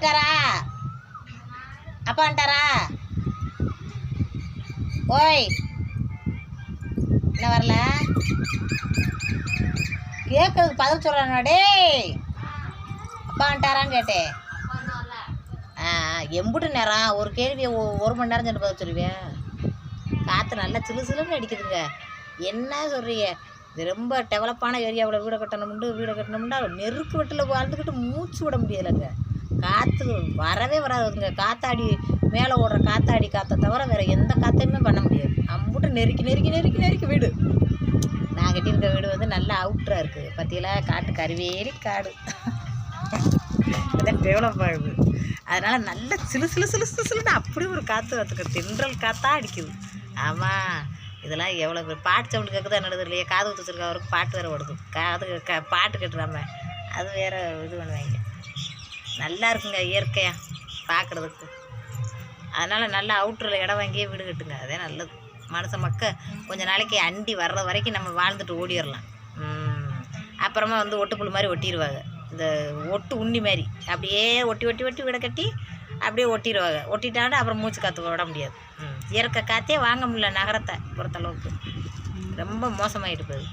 இருக்காரா? அப்பா வந்துட்டாரா? ஓய் என்ன வரல. கேட்கறதுக்கு பதில் சொல்கிறானோ டேய். அப்பா வந்துட்டாரான்னு கேட்டேன். ஆ எம்புட்டு நேரம். ஒரு கேள்வியை ஒ- ஒரு மணி நேரம் சொல்லி பதில் சொல்லுவேன் காற்று நல்லா சிலு சிலுன்னு அடிக்குதுங்க. என்ன சொல்கிறீங்க இது ரொம்ப டெவலப்பான ஏரியாவில் வீடு கட்டணும்ண்டு வீடு கட்டணும்னா நெருக்கு வெட்டில் வாழ்ந்துக்கிட்டு மூச்சு விட முடியலைங்க. காற்று வரவே வராதுங்க. காத்தாடி மேலே ஓடுற காத்தாடி காற்றை தவிர வேறு எந்த காற்றையுமே பண்ண முடியாது. அம்புட்டு நெருக்கி நெருக்கி நெருக்கி நெருக்கி வீடு. நான் கட்டியிருக்க வீடு வந்து நல்லா அவுட்டராக இருக்குது பற்றியெல்லாம் காட்டு கருவேலி காடு. அதான் டெவலப் ஆகுது. அதனால் நல்ல சிலு சிலு சிலு சிலு சிலுன்னு அப்படி ஒரு காற்று வந்துருக்கு தென்றல் காற்றா அடிக்குது. ஆமாம் இதெல்லாம் எவ்வளோ பேர் பாட்டு சவுண்டு கேட்குதா என்னது இல்லையா? காது குத்துச்சிருக்க அவருக்கு பாட்டு வேறு ஓடுது. காது க பாட்டு கட்டுறாம. அது வேறு இது பண்ணுவாங்க. நல்லா இருக்குங்க இயற்கையாக பார்க்குறதுக்கு அதனால் நல்லா அவுட்டரில் இடம் வாங்கியே வீடு கட்டுங்க. அதே நல்லது. மனுஷன் மக்க கொஞ்ச நாளைக்கு அண்டி வர்ற வரைக்கும் நம்ம வாழ்ந்துட்டு ஓடிடலாம். அப்புறமா வந்து ஒட்டுப்புழு மாதிரி ஒட்டிடுவாங்க இந்த ஒட்டு உண்ணி மாதிரி. அப்படியே ஒட்டி ஒட்டி ஒட்டி வீடை கட்டி அப்படியே ஒட்டிடுவாங்க ஒட்டிட்டாண்டு அப்புறம் மூச்சு காற்று விட முடியாது. இயற்கை காற்றே வாங்க முடியல நகரத்தை பொறுத்தளவுக்கு. ரொம்ப மோசமாகிட்டு போகுது.